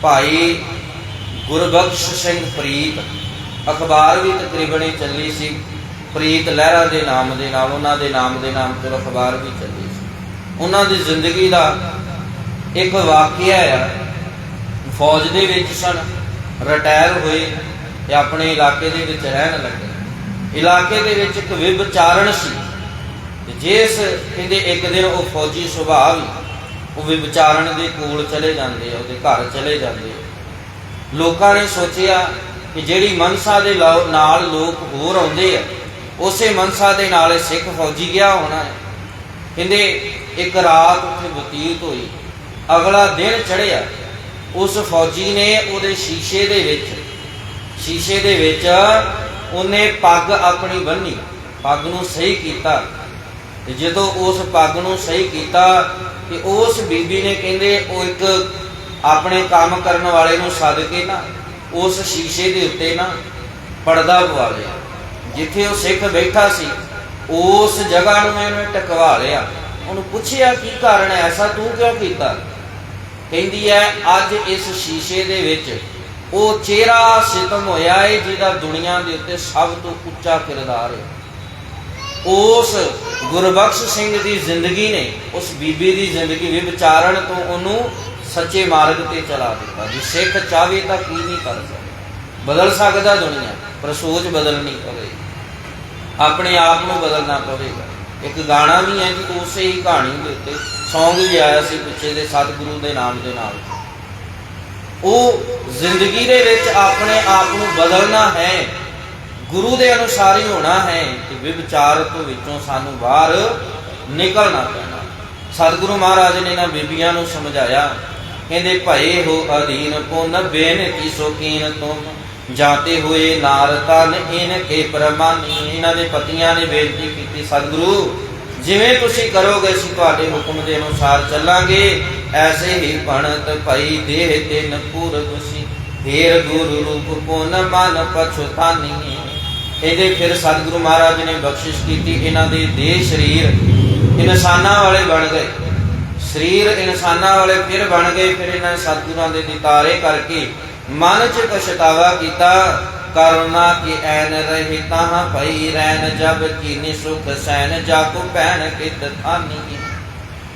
ਭਾਈ ਗੁਰਬਖਸ਼ ਸਿੰਘ ਪ੍ਰੀਤ, ਅਖਬਾਰ ਵੀ ਤਕਰੀਬਨ ਹੀ ਚੱਲੀ ਸੀ। ਪ੍ਰੀਤ ਲਹਿਰਾ ਦੇ ਨਾਮ ਦੇ ਨਾਲ, ਉਹਨਾਂ ਦੇ ਨਾਮ ਦੇ ਨਾਮ ਤੇ ਅਖਬਾਰ ਵੀ ਚੱਲੀ ਸੀ। ਉਹਨਾਂ ਦੀ ਜ਼ਿੰਦਗੀ ਦਾ ਇੱਕ ਵਾਕਿਆ ਆ ਫੌਜ ਦੇ ਵਿੱਚ ਸਨ, ਰਿਟਾਇਰ ਹੋਏ ਤੇ ਆਪਣੇ ਇਲਾਕੇ ਦੇ ਵਿੱਚ ਰਹਿਣ ਲੱਗੇ। ਇਲਾਕੇ ਦੇ ਵਿੱਚ ਇੱਕ ਵਿਭਚਾਰਣ ਸੀ ਤੇ ਜਿਸ ਕਹਿੰਦੇ ਇੱਕ ਦਿਨ ਉਹ ਫੌਜੀ ਸੁਭਾਅ ਵੀ ਉਹ ਵਿਭਚਾਰਣ ਦੇ ਕੋਲ ਚਲੇ ਜਾਂਦੇ ਆ, ਉਹਦੇ ਘਰ ਚਲੇ ਜਾਂਦੇ ਆ। ਲੋਕਾਂ ਨੇ ਸੋਚਿਆ ਕਿ ਜਿਹੜੀ ਮਨਸਾ ਦੇ ਲੋ- ਨਾਲ ਲੋਕ ਹੋਰ ਆਉਂਦੇ ਆ, ਉਸੇ ਮਨਸਾ ਦੇ ਨਾਲ ਇਹ ਸਿੱਖ ਫੌਜੀ ਗਿਆ ਹੋਣਾ ਹੈ। ਕਹਿੰਦੇ ਇੱਕ ਰਾਤ ਉੱਥੇ ਬਤੀਤ ਹੋਈ। ਅਗਲਾ ਦਿਨ ਚੜਿਆ ਉਸ ਫੌਜੀ ਨੇ ਉਹਦੇ ਸ਼ੀਸ਼ੇ ਦੇ ਵਿੱਚ, ਸ਼ੀਸ਼ੇ ਦੇ ਵਿੱਚ ਉਹਨੇ ਪੱਗ ਆਪਣੀ ਬੰਨੀ ਪੱਗ ਨੂੰ ਸਹੀ ਕੀਤਾ। ਤੇ ਜਦੋਂ ਉਸ ਪੱਗ ਨੂੰ ਸਹੀ ਕੀਤਾ, ਤੇ ਉਸ ਬੀਬੀ ਨੇ ਕਹਿੰਦੇ, ਉਹ ਇੱਕ ਆਪਣੇ ਕੰਮ ਕਰਨ ਵਾਲੇ ਨੂੰ ਸੱਦ ਕੇ ਨਾ, ਉਸ ਸ਼ੀਸ਼ੇ ਦੇ ਉੱਤੇ ਨਾ ਪਰਦਾ ਪਵਾ ਲਿਆ। ਜਿੱਥੇ ਉਹ ਸਿੱਖ ਬੈਠਾ ਸੀ, ਉਸ ਜਗ੍ਹਾ ਨੂੰ ਇਹਨੇ ਟਕਵਾ ਲਿਆ। ਉਹਨੂੰ ਪੁੱਛਿਆ, ਕੀ ਕਾਰਨ ਹੈ? ਐਸਾ ਤੂੰ ਕਿਉਂ ਕੀਤਾ? ਕਹਿੰਦੀ ਹੈ, ਅੱਜ ਇਸ ਸ਼ੀਸ਼ੇ ਦੇ ਵਿੱਚ ਉਹ ਚਿਹਰਾ ਸਿਤਮ ਹੋਇਆ ਹੈ ਜਿਹਦਾ ਦੁਨੀਆ ਦੇ ਉੱਤੇ ਸਭ ਤੋਂ ਉੱਚਾ ਕਿਰਦਾਰ ਹੈ ਉਸ ਗੁਰਬਖਸ਼ ਸਿੰਘ ਦੀ ਜ਼ਿੰਦਗੀ ਨੇ, ਉਸ ਬੀਬੀ ਦੀ ਜ਼ਿੰਦਗੀ ਵੀ ਵਿਚਾਰਨ ਤੋਂ ਉਹਨੂੰ ਸੱਚੇ ਮਾਰਗ ਤੇ ਚਲਾ ਦਿੱਤਾ ਜੇ ਸਿੱਖ ਚਾਹੇ ਤਾਂ ਕੀ ਨਹੀਂ ਕਰ ਸਕਦਾ ਬਦਲ ਸਕਦਾ ਦੁਨੀਆ, ਪਰ ਸੋਚ ਬਦਲਣੀ ਪਵੇਗੀ। ਆਪਣੇ ਆਪ ਨੂੰ ਬਦਲਣਾ ਪਵੇਗਾ। ਇੱਕ ਗਾਣਾ ਵੀ ਹੈ ਕਿ ਉਸੇ ਹੀ ਕਹਾਣੀ ਦੇ ਉੱਤੇ ਸੌਂਗ ਵੀ ਆਇਆ ਸੀ ਪਿੱਛੇ ਦੇ ਸਤਿਗੁਰੂ ਦੇ ਨਾਮ ਦੇ ਨਾਲ। ਉਹ ਜ਼ਿੰਦਗੀ ਦੇ ਵਿੱਚ ਆਪਣੇ ਆਪ ਨੂੰ ਬਦਲਣਾ ਹੈ, ਗੁਰੂ ਦੇ ਅਨੁਸਾਰ ਹੀ ਹੋਣਾ ਹੈ ਕਿ ਵਿਵਚਾਰ ਤੋਂ ਵਿੱਚੋਂ ਸਾਨੂੰ ਬਾਹਰ ਨਿਕਲਣਾ ਪੈਣਾ। ਸਤਿਗੁਰੂ ਮਹਾਰਾਜ ਨੇ ਨਾ ਬੀਬੀਆਂ ਨੂੰ ਸਮਝਾਇਆ, ਕਹਿੰਦੇ, ਭਏ ਹੋ ਅਧੀਨ ਪੁਨ ਬੇਨਤੀ ਸੋਕੀਨ ਤੁਮ ਜਾਤੇ ਹੋਏ ਨਾਰ ਤਨ ਇਨ ਕੇ ਪ੍ਰਮਾਨੀ। ਇਹਨਾਂ ਦੇ ਪਤੀਆਂ ਨੇ ਬੇਨਤੀ ਕੀਤੀ, ਸਤਿਗੁਰੂ ਜਿਵੇਂ ਤੁਸੀਂ ਕਰੋਗੇ ਅਸੀਂ ਤੁਹਾਡੇ ਹੁਕਮ ਦੇ ਅਨੁਸਾਰ ਚੱਲਾਂਗੇ। ਐਸੇ ਹੀ ਬਣਤ ਭਈ ਦੇਹ ਤਿਨ ਪੂਰਬ ਸੀ ਫੇਰ ਗੁਰੂ ਰੂਪ ਪੁਨ ਮਨ ਪਛਤਾਨੀ ਇਹਦੇ ਫਿਰ ਸਤਿਗੁਰੂ ਮਹਾਰਾਜ ਨੇ ਬਖਸ਼ਿਸ਼ ਕੀਤੀ ਇਹਨਾਂ ਦੇ ਦੇਹ ਸਰੀਰ ਇਨਸਾਨਾਂ ਵਾਲੇ ਬਣ ਗਏ। ਸਰੀਰ ਇਨਸਾਨਾਂ ਵਾਲੇ ਫਿਰ ਬਣ ਗਏ, ਫਿਰ ਇਹਨਾਂ ਨੇ ਸਤਿਗੁਰਾਂ ਦੇ ਦਿਤਾਰੇ ਕਰਕੇ ਮਨ ਚ ਪਛਤਾਵਾ ਕੀਤਾ। ਕਰੁਣਾ ਕੀ ਐਨ ਰਹੀ ਤਾਹਾਂ ਭਈ ਰਹਿਨ ਜਬ ਕੀਨੀ ਸੁਖ ਸੈਨ ਜਾਕੋ ਪੈਣ ਕਿਤ ਥਾਨੀ।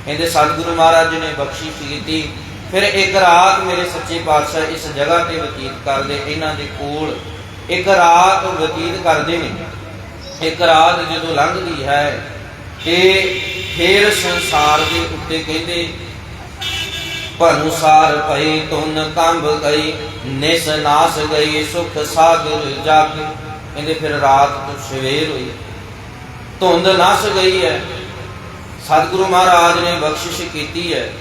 ਇਹਦੇ ਸਤਿਗੁਰੂ ਮਹਾਰਾਜ ਨੇ ਬਖਸ਼ਿਸ਼ ਕੀਤੀ। ਫਿਰ ਇੱਕ ਰਾਤ ਮੇਰੇ ਸੱਚੇ ਪਾਤਸ਼ਾਹ ਇਸ ਜਗ੍ਹਾ ਤੇ ਬਤੀਤ ਕਰਦੇ, ਇਹਨਾਂ ਦੇ ਕੋਲ ਇੱਕ ਰਾਤ ਬਤੀਤ ਕਰਦੇ ਨੇ। ਇੱਕ ਰਾਤ ਜਦੋਂ ਲੰਘਦੀ ਹੈ ਤੇ ਫੇਰ ਸੰਸਾਰ ਦੇ ਉੱਤੇ ਕਹਿੰਦੇ ਭਨੁਸਾਰ ਭਈ ਤੁਨ ਕੰਬ ਗਈ, ਨਿਸ ਨਾਸ ਗਈ, ਸੁਖ ਸਾਗਰ ਜਾਗ। ਕਹਿੰਦੇ ਫਿਰ ਰਾਤ ਤੋਂ ਸਵੇਰ ਹੋਈ। ਧੁੰਦ ਨਸ ਗਈ ਹੈ। ਸਤਿਗੁਰੂ ਮਹਾਰਾਜ ਨੇ ਬਖਸ਼ਿਸ਼ ਕੀਤੀ ਹੈ।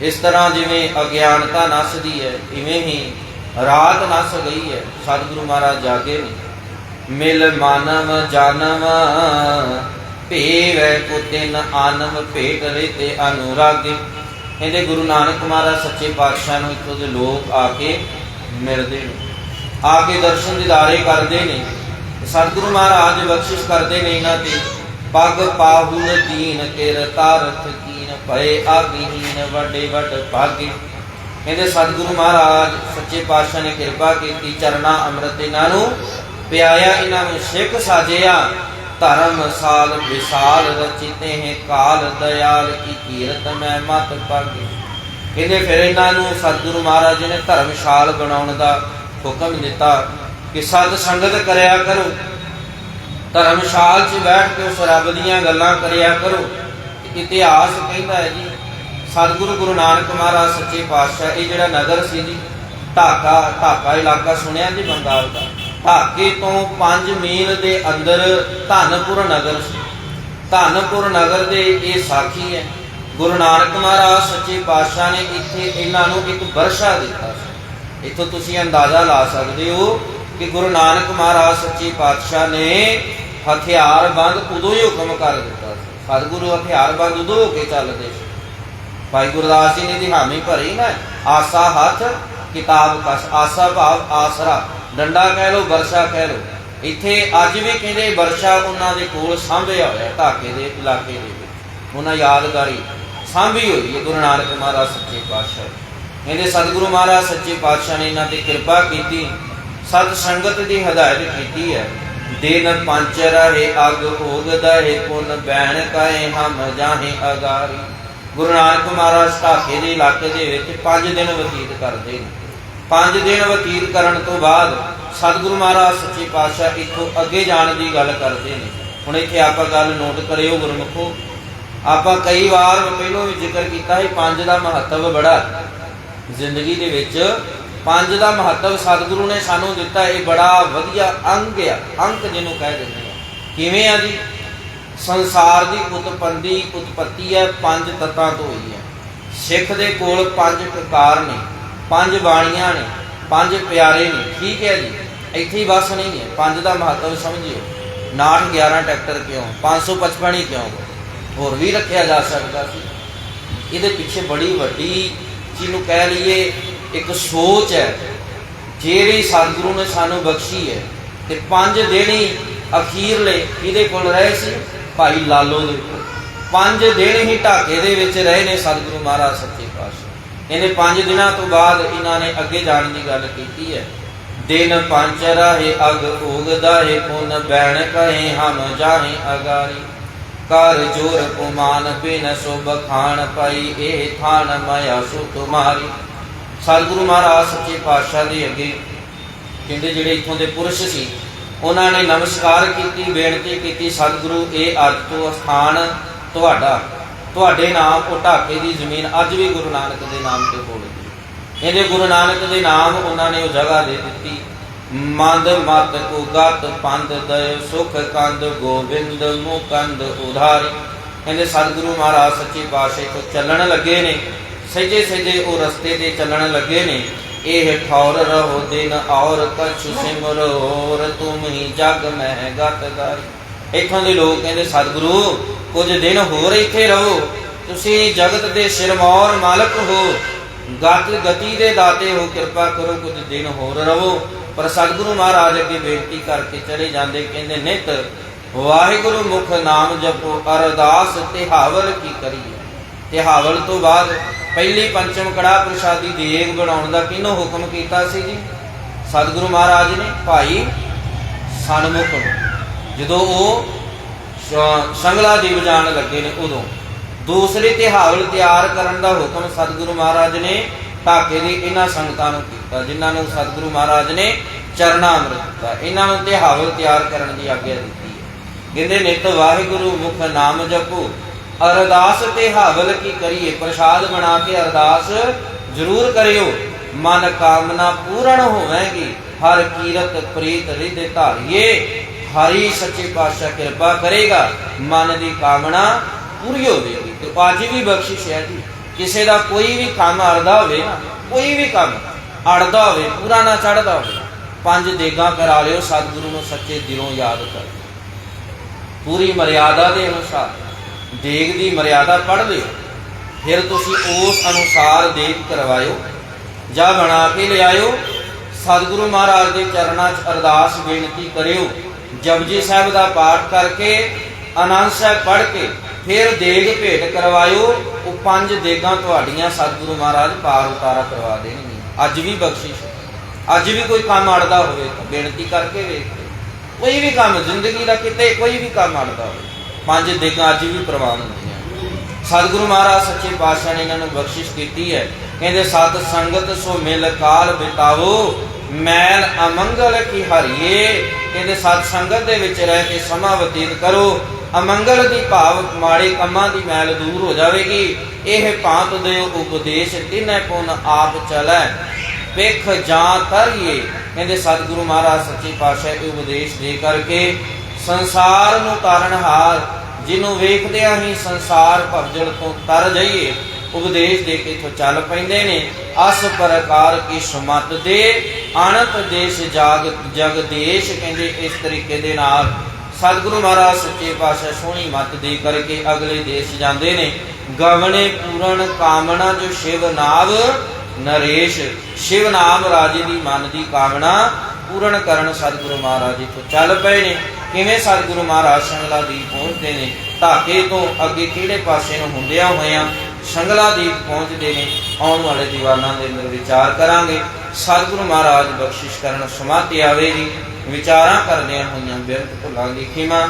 ਇਸ ਤਰ੍ਹਾਂ ਜਿਵੇਂ ਅਗਿਆਨਤਾ ਨਸਦੀ ਹੈ, ਇਵੇਂ ਹੀ ਰਾਤ ਨਸ ਗਈ ਹੈ। ਸਤਿਗੁਰੂ ਮਹਾਰਾਜ ਜਾਗੇ ਨੇ ਮਿਲ ਮਾਨਵ ਜਾਨਵ ਭੇਵੈ ਕੋ ਤਿਨ ਆਨਮ ਭੇਟ ਰੇ ਅਨੁਰਾਗੇ। ਕਹਿੰਦੇ ਗੁਰੂ ਨਾਨਕ ਮਹਾਰਾਜ ਸੱਚੇ ਪਾਤਸ਼ਾਹ ਨੂੰ ਇੱਥੋਂ ਦੇ ਲੋਕ ਆ ਕੇ ਮਿਲਦੇ ਨੇ, ਆ ਕੇ ਦਰਸ਼ਨ ਦਿਦਾਰੇ ਕਰਦੇ ਨੇ, ਸਤਿਗੁਰੂ ਮਹਾਰਾਜ ਬਖਸ਼ਿਸ਼ ਕਰਦੇ ਨੇ ਇਹਨਾਂ ਤੇ। ਪਗ ਪਾਹੁਲ ਦੀਨ ਕਿਰ ਤਾਰਥ ਕੀਨ ਭਏ ਆਗੀਹੀਨ ਵੱਡੇ ਵੱਡ ਭਾਗੇ। ਕਹਿੰਦੇ ਸਤਿਗੁਰੂ ਮਹਾਰਾਜ ਸੱਚੇ ਪਾਤਸ਼ਾਹ ਨੇ ਕਿਰਪਾ ਕੀਤੀ, ਚਰਨਾ ਅੰਮ੍ਰਿਤ ਇਹਨਾਂ ਨੂੰ ਪਿਆਇਆ, ਇਹਨਾਂ ਨੂੰ ਸਿੱਖ ਸਾਜਿਆ। ਧਰਮ ਸਾਲ ਵਿਸਾਲ ਰਚਿਤੇ ਹੈ ਕਾਲ ਦਇਆਲ ਕੀ ਕੀਰਤ ਮੈਂ ਮਤ ਪਾਗੇ ਕਹਿੰਦੇ ਫਿਰ ਇਹਨਾਂ ਨੂੰ ਸਤਿਗੁਰੂ ਮਹਾਰਾਜ ਨੇ ਧਰਮਸ਼ਾਲ ਬਣਾਉਣ ਦਾ ਹੁਕਮ ਦਿੱਤਾ ਕਿ ਸਤ ਸੰਗਤ ਕਰਿਆ ਕਰੋ। ਧਰਮਸ਼ਾਲ 'ਚ ਬੈਠ ਕੇ ਉਸ ਰੱਬ ਦੀਆਂ ਗੱਲਾਂ ਕਰਿਆ ਕਰੋ। ਇਤਿਹਾਸ ਕਹਿੰਦਾ ਹੈ ਜੀ, ਸਤਿਗੁਰੂ ਗੁਰੂ ਨਾਨਕ ਮਹਾਰਾਜ ਸੱਚੇ ਪਾਤਸ਼ਾਹ, ਇਹ ਜਿਹੜਾ ਨਗਰ ਸੀ ਜੀ, ਢਾਕਾ ਢਾਕਾ ਇਲਾਕਾ ਸੁਣਿਆ ਜੀ ਬੰਗਾਲ ਦਾ? ਢਾਕੇ ਤੋਂ 5 ਮੀਲ ਦੇ ਅੰਦਰ ਧਨਪੁਰ ਨਗਰ ਸੀ। ਧਨਪੁਰ ਨਗਰ ਦੇ ਇਹ ਸਾਖੀ ਹੈ। ਗੁਰੂ ਨਾਨਕ ਮਹਾਰਾਜ ਸੱਚੇ ਪਾਤਸ਼ਾਹ ਨੇ ਇੱਥੇ ਇਹਨਾਂ ਨੂੰ ਇੱਕ ਵਰਸ਼ਾ ਦਿੱਤਾ ਸੀ। ਇੱਥੋਂ ਤੁਸੀਂ ਅੰਦਾਜ਼ਾ ਲਾ ਸਕਦੇ ਹੋ ਕਿ ਗੁਰੂ ਨਾਨਕ ਮਹਾਰਾਜ ਸੱਚੇ ਪਾਤਸ਼ਾਹ ਨੇ ਹਥਿਆਰਬੰਦ ਉਦੋਂ ਹੀ ਹੁਕਮ ਕਰ ਦਿੱਤਾ ਸੀ। ਸਤਿਗੁਰੂ ਹਥਿਆਰਬੰਦ ਉਦੋਂ ਹੋ ਕੇ ਚੱਲਦੇ ਸੀ। ਭਾਈ ਗੁਰਦਾਸ ਜੀ ਨੇ ਦੀ ਹਾਮੀ ਭਰੀ ਨਾ, ਆਸਾ ਹੱਥ, ਕਿਤਾਬ ਕਸ, ਆਸਾ ਭਾਵ ਆਸਰਾ। ਡੰਡਾ ਕਹਿ ਲੋ ਵਰਸ਼ਾ ਕਹਿ ਲੋ ਇੱਥੇ ਅੱਜ ਵੀ ਕਹਿੰਦੇ ਵਰਸ਼ਾ ਉਹਨਾਂ ਦੇ ਕੋਲ ਸਾਂਭਿਆ ਹੋਇਆ, ਢਾਕੇ ਦੇ ਇਲਾਕੇ ਦੇ ਵਿੱਚ। ਉਹਨਾਂ ਯਾਦਗਾਰੀ ਸਾਂਭੀ ਹੋਈ ਹੈ, ਗੁਰੂ ਨਾਨਕ ਮਹਾਰਾਜ ਸੱਚੇ ਪਾਤਸ਼ਾਹ ਕਹਿੰਦੇ ਸਤਿਗੁਰੂ ਮਹਾਰਾਜ ਸੱਚੇ ਪਾਤਸ਼ਾਹ ਨੇ ਇਹਨਾਂ ਤੇ ਕਿਰਪਾ ਕੀਤੀ, ਸਤ ਸੰਗਤ ਦੀ ਹਦਾਇਤ ਕੀਤੀ ਹੈ। ਦਿਨ ਪੰਜ ਰਹੇ ਅਗ ਹੋਗਦਾ ਹੈ ਪੁਨ ਬੈਣ ਕਹੇ ਹਮ ਜਾਹੇ ਅਗਾਰੀ। ਗੁਰੂ ਨਾਨਕ ਮਹਾਰਾਜ ਢਾਕੇ ਦੇ ਇਲਾਕੇ ਦੇ ਵਿੱਚ 5 ਦਿਨ ਬਤੀਤ ਕਰਦੇ ਨੇ। ਪੰਜ ਦਿਨ ਵਤੀਤ ਕਰਨ ਤੋਂ ਬਾਅਦ ਸਤਿਗੁਰੂ ਮਹਾਰਾਜ ਸੱਚੇ ਪਾਤਸ਼ਾਹ ਇੱਥੋਂ ਅੱਗੇ ਜਾਣ ਦੀ ਗੱਲ ਕਰਦੇ ਨੇ। ਹੁਣ ਇੱਥੇ ਆਪਾਂ ਗੱਲ ਨੋਟ ਕਰਿਓ ਗੁਰਮੁਖੋ। ਆਪਾਂ ਕਈ ਵਾਰ ਪਹਿਲਾਂ ਵੀ ਜ਼ਿਕਰ ਕੀਤਾ ਹੈ ਪੰਜ ਦਾ ਮਹੱਤਵ ਬੜਾ। ਜ਼ਿੰਦਗੀ ਦੇ ਵਿੱਚ ਪੰਜ ਦਾ ਮਹੱਤਵ ਸਤਿਗੁਰੂ ਨੇ ਸਾਨੂੰ ਦਿੱਤਾ, ਇਹ ਬੜਾ ਵਧੀਆ ਅੰਗ ਆ, ਅੰਕ ਜਿਹਨੂੰ ਕਹਿ ਦਿੰਦੇ ਆ। ਕਿਵੇਂ ਆ ਜੀ? ਸੰਸਾਰ ਦੀ ਉਤਪੰਦੀ, ਉਤਪਤੀ ਹੈ, ਪੰਜ ਤੱਤਾਂ ਤੋਂ ਹੋਈ ਹੈ। ਸਿੱਖ ਦੇ ਕੋਲ ਪੰਜ ਪ੍ਰਕਾਰ ਨੇ। ਪੰਜ ਬਾਣੀਆਂ ਨੇ, ਪੰਜ ਪਿਆਰੇ ਨੇ, ਠੀਕ ਹੈ ਜੀ। ਇੱਥੇ ਹੀ ਬਸ ਨਹੀਂ ਹੈ, ਪੰਜ ਦਾ ਮਹੱਤਵ ਸਮਝਿਓ। 9 11 ਟਰੈਕਟਰ ਕਿਉਂ 555 ਹੀ ਕਿਉਂ? ਹੋਰ ਵੀ ਰੱਖਿਆ ਜਾ ਸਕਦਾ ਸੀ। ਇਹਦੇ ਪਿੱਛੇ ਬੜੀ ਵੱਡੀ ਜਿਹਨੂੰ ਕਹਿ ਲਈਏ, ਇੱਕ ਸੋਚ ਹੈ। ਜਿਹੜੀ ਸਤਿਗੁਰੂ ਨੇ ਸਾਨੂੰ ਬਖਸ਼ੀ ਹੈ, ਤੇ ਪੰਜ ਦਿਨ ਹੀ ਅਖੀਰਲੇ ਇਹਦੇ ਕੋਲ ਰਹੇ ਸੀ? ਭਾਈ ਲਾਲੋ ਦੇ ਕੋਲ। ਪੰਜ ਦਿਨ ਹੀ ਢਾਕੇ ਦੇ ਵਿੱਚ ਰਹੇ ਨੇ ਸਤਿਗੁਰੂ ਮਹਾਰਾਜ ਸੱਚੇ ਪਾਤਸ਼ਾਹ। ਇਹਨੇ ਪੰਜ ਦਿਨਾਂ ਤੋਂ ਬਾਅਦ ਇਹਨਾਂ ਨੇ ਅੱਗੇ ਜਾਣ ਦੀ ਗੱਲ ਕੀਤੀ ਹੈ। ਦਿਨ ਪੰਜ ਰਹੇ ਅਗ ਉਗਦਾ ਹੈ ਪੁਨ ਬੈਣ ਕਹੇ, ਹਮ ਜਾਹੇ ਅਗਾਰੀ ਕਰ ਜੋਰ ਕੁਮਾਨ ਬਿਨ ਸੁਭ ਖਾਨ ਪਈ, ਇਹ ਥਾਨ ਮਾਇਆ ਸੁ ਤੁਮਾਰੀ ਸਤਿਗੁਰੂ ਮਹਾਰਾਜ ਸੱਚੇ ਪਾਤਸ਼ਾਹ ਦੇ ਅੱਗੇ ਕਹਿੰਦੇ ਜਿਹੜੇ ਇਥੋਂ ਦੇ ਪੁਰਸ਼ ਸੀ, ਉਹਨਾਂ ਨੇ ਨਮਸਕਾਰ ਕੀਤੀ, ਬੇਨਤੀ ਕੀਤੀ, ਸਤਿਗੁਰੂ, ਇਹ ਅੱਜ ਤੋਂ ਸਥਾਨ ਤੁਹਾਡਾ। ਤੁਹਾਡੇ ਨਾਮ ਉਹ ਢਾਕੇ ਦੀ ਜ਼ਮੀਨ ਅੱਜ ਵੀ ਗੁਰੂ ਨਾਨਕ ਦੇ ਨਾਮ ਤੇ ਹੋਵੇਗੀ। ਇਹਦੇ ਗੁਰੂ ਨਾਨਕ ਦੇ ਨਾਮ ਉਹਨਾਂ ਨੇ ਉਹ ਜਗ੍ਹਾ ਦੇ ਦਿੱਤੀ। ਮੰਦ ਮਤ ਕੋ ਗਤ ਪੰਦ ਦਇ, ਸੁਖ ਕੰਦ ਗੋਬਿੰਦ ਮੁਕੰਦ ਉਧਾਰੀ। ਕਹਿੰਦੇ ਸਤਿਗੁਰੂ ਮਹਾਰਾਜ ਸੱਚੇ ਪਾਤਸ਼ਾਹ ਤੋਂ ਚੱਲਣ ਲੱਗੇ ਨੇ। ਸਹਿਜੇ ਸਹਿਜੇ ਉਹ ਰਸਤੇ ਤੇ ਚੱਲਣ ਲੱਗੇ ਨੇ। ਇਹ ਠੌਰ ਰਹੋ ਦਿਨ ਔਰ ਕਛੁ ਸਿਮਰ ਹੋਰ, ਤੁਮ ਹੀ ਜਗ ਮਹਿ ਗਤ ਗਾਰੀ ਇੱਥੋਂ ਦੇ ਲੋਕ ਕਹਿੰਦੇ, ਸਤਿਗੁਰੂ ਕੁਝ ਦਿਨ ਹੋਰ ਇੱਥੇ ਰਹੋ। ਤੁਸੀਂ ਜਗਤ ਦੇ ਸਿਰਮੌਰ ਮਾਲਕ ਹੋ। ਗਤ ਗਤੀ ਦੇ ਦਾਤੇ ਹੋ, ਕਿਰਪਾ ਕਰੋ ਕੁਝ ਦਿਨ ਹੋਰ ਰਹੋ। ਪਰ ਸਤਿਗੁਰੂ ਮਹਾਰਾਜ ਅੱਗੇ ਬੇਨਤੀ ਕਰਕੇ ਚਲੇ ਜਾਂਦੇ, ਕਹਿੰਦੇ, ਨਿਤ ਵਾਹਿਗੁਰੂ ਮੁਖ ਨਾਮ ਜਪੋ, ਅਰਦਾਸ ਤੇ ਕੀ ਕਰੀਏ? ਤੇ ਤੋਂ ਬਾਅਦ ਪਹਿਲੀ ਪੰਚਮ ਕੜਾ ਪ੍ਰਸ਼ਾਦੀ ਦੇਗ ਬਣਾਉਣ ਦਾ ਕਿਹਨੂੰ ਹੁਕਮ ਕੀਤਾ ਸੀ ਜੀ? ਸਤਿਗੁਰੂ ਮਹਾਰਾਜ ਨੇ, ਭਾਈ, ਸਨਮੁਖ ਨੂੰ। ਜਦੋਂ ਉਹ ਸੰਗਲਾ ਦੀ ਵਜਾਣ ਲੱਗੇ ਨੇ ਉਦੋਂ। ਦੂਸਰੇ ਤੇ ਤਿਆਰ ਕਰਨ ਦਾ ਹੁਕਮ ਸਤਿਗੁਰੂ ਮਹਾਰਾਜ ਨੇ ਢਾਕੇ ਦੀ ਇਹਨਾਂ ਸੰਗਤਾਂ ਨੂੰ ਕੀਤਾ, ਜਿਨ੍ਹਾਂ ਨੂੰ ਸਤਿਗੁਰੂ ਮਹਾਰਾਜ ਨੇ ਚਰਨਾ ਅੰਮ੍ਰਿਤ ਦਿੱਤਾ। ਇਹਨਾਂ ਨੂੰ ਤੇ ਤਿਆਰ ਕਰਨ ਦੀ ਆਗਿਆ ਦਿੱਤੀ ਕਹਿੰਦੇ ਨਿਤ ਵਾਹਿਗੁਰੂ, ਮੁਖ ਨਾਮ ਜਪੋ। ਅਰਦਾਸ ਤੇ ਹਾਵਲ ਕੀ ਕਰੀਏ? ਪ੍ਰਸ਼ਾਦ ਬਣਾ ਕੇ ਅਰਦਾਸ ਜ਼ਰੂਰ ਕਰਿਓ। ਮਨ ਕਾਮਨਾ ਪੂਰਨ ਹੋਵੇਗੀ। ਹਰ ਕੀਰਤ ਪ੍ਰੀਤ ਰਿਧ ਧਾਰੀਏ। ਹਰੀ ਸੱਚੇ ਪਾਤਸ਼ਾਹ ਕਿਰਪਾ ਕਰੇਗਾ, ਮਨ ਦੀ ਕਾਮਨਾ ਪੂਰੀ ਹੋਵੇਗੀ ਤੇ ਅੱਜ ਵੀ ਬਖਸ਼ਿਸ਼ ਹੈ ਜੀ, ਕਿਸੇ ਦਾ ਕੋਈ ਵੀ ਕੰਮ ਅੜਦਾ ਹੋਵੇ ਨਾ, ਕੋਈ ਵੀ ਕੰਮ ਅੜਦਾ ਹੋਵੇ, ਪੂਰਾ ਨਾ ਚੜਦਾ ਹੋਵੇ, ਪੰਜ ਦੇਗਾ ਕਰਾ ਲਿਓ, ਸਤਿਗੁਰੂ ਨੂੰ ਸੱਚੇ ਦਿਲੋਂ ਯਾਦ ਕਰ। ਪੂਰੀ ਮਰਿਆਦਾ ਦੇ ਅਨੁਸਾਰ, ਦੇਗ ਦੀ ਮਰਿਆਦਾ ਪੜ੍ਹ ਲਿਓ। ਫਿਰ ਤੁਸੀਂ ਉਸ ਅਨੁਸਾਰ ਦੇਗ ਕਰਵਾਇਓ, ਜਾਂ ਬਣਾ ਕੇ ਲਿਆਇਓ। ਸਤਿਗੁਰੂ ਮਹਾਰਾਜ ਦੇ ਚਰਨਾਂ 'ਚ ਅਰਦਾਸ ਬੇਨਤੀ ਕਰਿਓ ਜਪਜੀ ਸਾਹਿਬ ਦਾ ਪਾਠ ਕਰਕੇ ਆਨੰਦ ਸਾਹਿਬ ਪੜ੍ਹ ਕੇ, ਫਿਰ ਦੇਗ ਭੇਟ ਕਰਵਾਇਓ। ਉਹ ਪੰਜ ਦੇਗਾਂ ਤੁਹਾਡੀਆਂ ਸਤਿਗੁਰੂ ਮਹਾਰਾਜ ਪਾਰ ਉਤਾਰਾ ਕਰਵਾ ਦੇਣਗੇ ਅੱਜ ਵੀ ਬਖਸ਼ਿਸ਼। ਅੱਜ ਵੀ ਕੋਈ ਕੰਮ ਅੜਦਾ ਹੋਵੇ ਬੇਨਤੀ ਕਰਕੇ ਵੇਖ ਕੋਈ ਵੀ ਕੰਮ ਜ਼ਿੰਦਗੀ ਦਾ ਕਿਤੇ ਕੋਈ ਵੀ ਕੰਮ ਅੜਦਾ ਹੋਵੇ, ਪੰਜ ਦੇਗਾਂ ਅੱਜ ਵੀ ਪ੍ਰਵਾਨ ਹੁੰਦੀਆਂ। ਸਤਿਗੁਰੂ ਮਹਾਰਾਜ ਸੱਚੇ ਪਾਤਸ਼ਾਹ ਨੇ ਇਹਨਾਂ ਨੂੰ ਬਖਸ਼ਿਸ਼ ਕੀਤੀ ਹੈ। ਕਹਿੰਦੇ, ਸਤ ਸੰਗਤ ਸੋ ਮਿਲ ਕਾਲ ਬਿਤਾਵੋ। ਮੈਲ ਅਮੰਗਲ ਕੀ ਹਰੀਏ? ਕਹਿੰਦੇ, ਸਤ ਸੰਗਤ ਦੇ ਵਿੱਚ ਰਹਿ ਕੇ ਸਮਾਂ ਬਤੀਤ ਕਰੋ। ਅਮੰਗਲ ਦੀ ਭਾਵ ਮਾੜੇ ਕੰਮਾਂ ਦੀ ਮੈਲ ਦੂਰ ਹੋ ਜਾਵੇਗੀ। ਇਹ ਭਾਂਤ ਦੇ ਉਪਦੇਸ਼ ਤਿਨੈ ਪੁਨ ਆਪ ਚਲੈ। ਪਿਖ ਜਾਂ ਤਰੀਏ? ਕਹਿੰਦੇ, ਸਤਿਗੁਰੂ ਮਹਾਰਾਜ, ਸੱਚੇ ਪਾਤਸ਼ਾਹ ਇਹ ਉਪਦੇਸ਼ ਦੇ ਕਰਕੇ ਸੰਸਾਰ ਨੂੰ ਤਾਰਨ ਹਾਰ। ਜਿਹਨੂੰ ਵੇਖਦਿਆਂ ਹੀ ਸੰਸਾਰ ਭਵਜਲ ਤੋਂ ਤਰ ਜਾਈਏ। ਉਪਦੇਸ਼ ਦੇ ਕੇ ਇਥੋਂ ਚੱਲ ਪੈਂਦੇ ਨੇ। ਅਸ ਪ੍ਰਕਾਰ ਕੀ ਸਮਤ ਦੇ ਅਨੰਤ ਦੇਸ਼ ਜਾਗ, ਜਗ ਕਹਿੰਦੇ ਇਸ ਤਰੀਕੇ ਦੇ ਨਾਲ। ਸਤਿਗੁਰੂ ਮਹਾਰਾਜ ਸੱਚੇ ਪਾਤਸ਼ਾਹ ਸੋਹਣੀ ਮੱਤ ਦੇ ਕਰਕੇ ਅਗਲੇ ਦੇਸ਼ ਜਾਂਦੇ ਨੇ। ਗਵਨੇ ਪੂਰਨ ਕਾਮਨਾ ਜੋ ਸ਼ਿਵ ਨਾਮ ਨਰੇਸ਼। ਸ਼ਿਵ ਨਾਮ ਰਾਜੇ ਦੀ ਮਨ ਦੀ ਕਾਮਨਾ ਪੂਰਨ ਕਰਨ ਸਤਿਗੁਰੂ ਮਹਾਰਾਜ ਜੀ ਤੋਂ ਚੱਲ ਪਏ ਨੇ। ਕਿਵੇਂ ਸਤਿਗੁਰੂ ਮਹਾਰਾਜ ਸੰਗਲਾ ਦੀ ਪਹੁੰਚਦੇ ਨੇ? ਢਾਕੇ ਤੋਂ ਅੱਗੇ ਕਿਹੜੇ ਪਾਸੇ ਨੂੰ ਹੁੰਦਿਆਂ ਹੋਇਆਂ ਸੰਗਲਾ ਦੀ ਪਹੁੰਚਦੇ ਨੇ, ਆਉਣ ਵਾਲੇ ਦੀਵਾਨਾਂ ਦੇ ਅੰਦਰ ਵਿਚਾਰ ਕਰਾਂਗੇ। ਸਤਿਗੁਰੂ ਮਹਾਰਾਜ ਬਖਸ਼ਿਸ਼ ਕਰਨ ਸਮਾਧੀ ਆਵੇ ਜੀ। ਵਿਚਾਰਾਂ ਕਰਦਿਆਂ ਹੋਈਆਂ ਬਿਰਤ ਭੁੱਲਾਂ ਦੀ ਖਿਮਾ।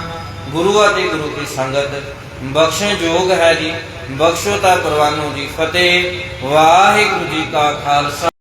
ਗੁਰੂ ਅਤੇ ਗੁਰੂ ਦੀ ਸੰਗਤ, ਬਖਸ਼ਣ ਯੋਗ ਹੈ ਜੀ। ਬਖਸ਼ੋ ਤਾਂ ਪਰਵਾਨੋ ਜੀ ਫਤਿਹ। ਵਾਹਿਗੁਰੂ ਜੀ ਕਾ ਖਾਲਸਾ।